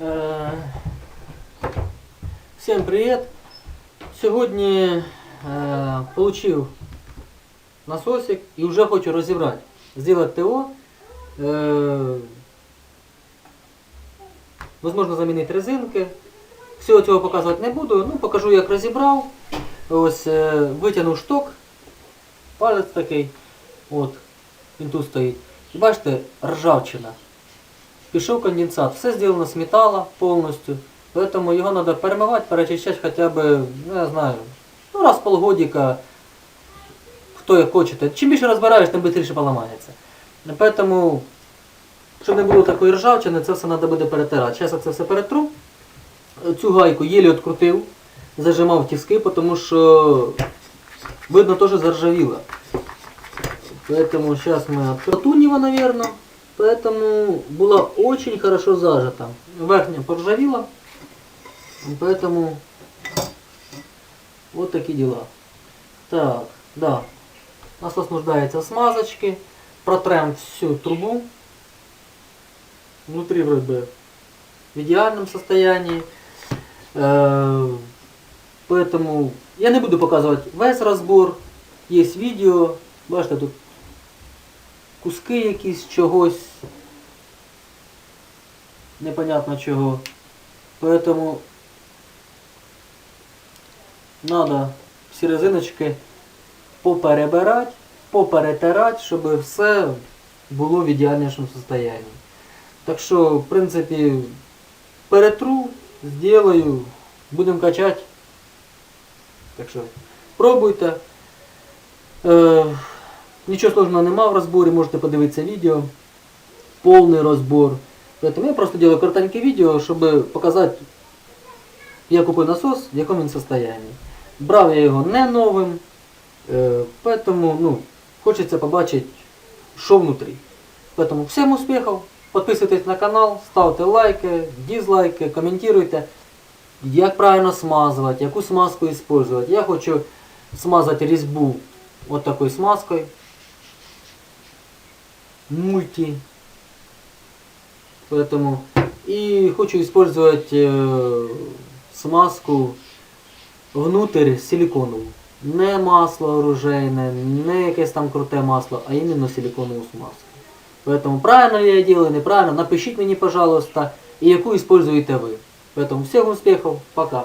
Е, Всім привіт! Сьогодні е, получив насосик і вже хочу розібрати. Зробити ТО. Е, Возможно замінити резинки. Всього цього показувати не буду, ну покажу як розібрав. Ось витягнув шток. Палець такий. От, він тут стоїть. І бачите, ржавчина Пішов конденсат. Все зроблено з металу повністю. Поэтому його треба перемивати, перечищати хоча б, ну я знаю, ну раз в полгодика, хто як хочете. Чим більше розбираєш, тим швидше поламається. Поэтому, щоб не було такої ржавчини, це все треба буде перетирати. Зараз я це все перетру. Цю гайку єлі відкрутив, зажимав тиски, тому що видно теж заржавіло. Поэтому сейчас мы от Тунева, наверное. Поэтому была очень хорошо зажата. Верхняя поржавела. Поэтому вот такие дела. Так, да. Насос нуждается в смазочке. Протрем всю трубу. Внутри вроде бы в идеальном состоянии. Э, Поэтому я не буду показывать весь разбор. Есть видео. Бачите, тут куски якісь чогось. Непонятно чого. Поэтому надо всі резиночки поперебирати, поперетирати, щоб все було в ідеальнішому состоянии. Так що, в принципі, перетру, сделаю, будемо качати. Так що, пробуйте. Е, Нічого сложного нема в розборі, можете подивитися відео. Повний розбор. Поэтому я просто делаю коротеньке відео, щоб показати, я купив насос, в якому він состоянии. Брав я його не новим, е, поэтому ну, хочеться побачити, що внутрі. Поэтому всім успіхів, підписуйтесь на канал, ставте лайки, дизлайки, коментуйте, як правильно смазувати, яку смазку использовать. Я хочу смазати різьбу вот такой смазкой. Мульти. Поэтому и хочу использовать э, смазку внутрь силиконову. Не масло оружейне, не якесь там круте масло, а іменно силиконову смазку. Поэтому правильно ли я делаю, неправильно, напишіть мені, пожалуйста, і яку используєте ви. Поэтому всем успехов, пока.